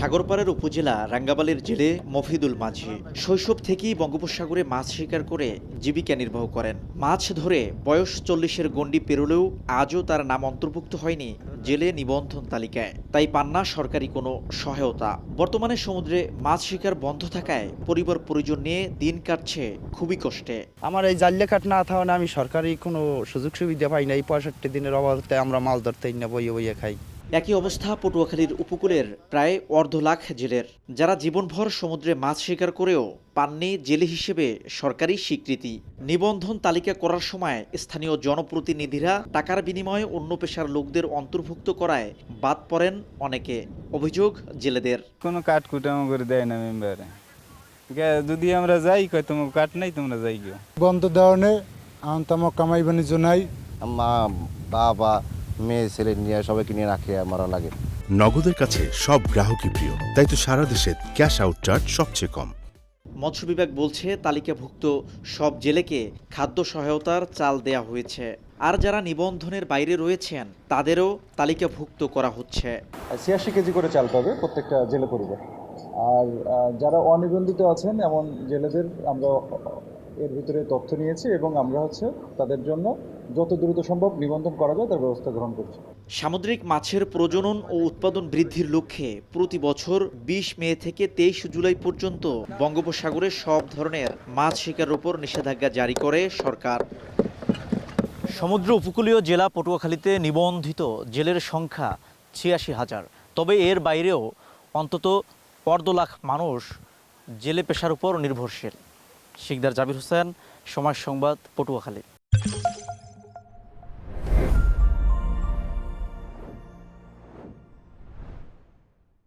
সাগরপাড়ার উপজেলা রাঙ্গাবালির জেলে মফিদুল মাঝি শৈশব থেকেই বঙ্গোপসাগরে মাছ শিকার করে জীবিকা নির্বাহ করেন। মাছ ধরে বয়স চল্লিশের গণ্ডি পেরোলেও আজও তার নাম অন্তর্ভুক্ত হয়নি জেলে নিবন্ধন তালিকায়। তাই পান না সরকারি কোনো সহায়তা। বর্তমানে সমুদ্রে মাছ শিকার বন্ধ থাকায় পরিবার পরিজন নিয়ে দিন কাটছে খুবই কষ্টে। আমার এই জাল্লে কাঠ না থাকা আমি সরকারি কোনো সুযোগ সুবিধা পাই না এই পঁয়ষট্টি দিনের অভাবতে আমরা মাছ ধরতে না বইয়ে বইয়ে খাই। একই অবস্থা পটুয়াখালীর উপকূলের প্রায় অর্ধ লাখ জেলের। যারা জীবনভর সমুদ্রে মাছ শিকার করেও পাননি জেলে হিসেবে সরকারি স্বীকৃতি। নিবন্ধন তালিকা করার সময় স্থানীয় জনপ্রতিনিধিরা টাকার বিনিময়ে অন্য পেশার লোকদের অন্তর্ভুক্ত করায় বাদ পড়েন অনেকে। অভিযোগ জেলেদের। কোনো কাঠ কুটামো করে দেয় না মেম্বারে। যদি আমরা যাই কয় তোমার কাঠ নাই তোমরা যাই গিয়ে। বন্ধ এখন তো আমার কামাই বাণিজ্য নাই। মা বাবা মেয়ে ছেলে নিয়ে সবাইকে নিয়ে রাখে মারা লাগে। নগদের কাছে সব গ্রাহকই প্রিয় তাই তো সারা দেশে ক্যাশ আউট চার্জ সবচেয়ে কম। মৎস্য বিভাগ বলছে তালিকাভুক্ত সব জেলেকে খাদ্য সহায়তার চাল দেয়া হয়েছে। আর যারা নিবন্ধনের বাইরে রয়েছেন তাদেরও তালিকাভুক্ত করা হচ্ছে। ছিয়াশি কেজি করে চাল পাবে প্রত্যেকটা জেলে পরিবার। আর যারা অনিবন্ধিত আছেন এমন জেলেদের আমরা এর ভিতরে তথ্য নিয়েছি এবং আমরা হচ্ছে তাদের জন্য যত দ্রুত সম্ভব নিবন্ধন করা যায় তার ব্যবস্থা গ্রহণ করছি। সামুদ্রিক মাছের প্রজনন ও উৎপাদন বৃদ্ধির লক্ষ্যে প্রতি বছর বিশ মে থেকে তেইশ জুলাই পর্যন্ত বঙ্গোপসাগরে সব ধরনের মাছ শিকারের উপর নিষেধাজ্ঞা জারি করে সরকার। সমুদ্র উপকূলীয় জেলা পটুয়াখালীতে নিবন্ধিত জেলের সংখ্যা ছিয়াশি হাজার। তবে এর বাইরেও অন্তত অর্ধ লাখ মানুষ জেলে পেশার উপর নির্ভরশীল। শিকদার জাবির হোসেন সমাজ সংবাদ পটুয়াখালী।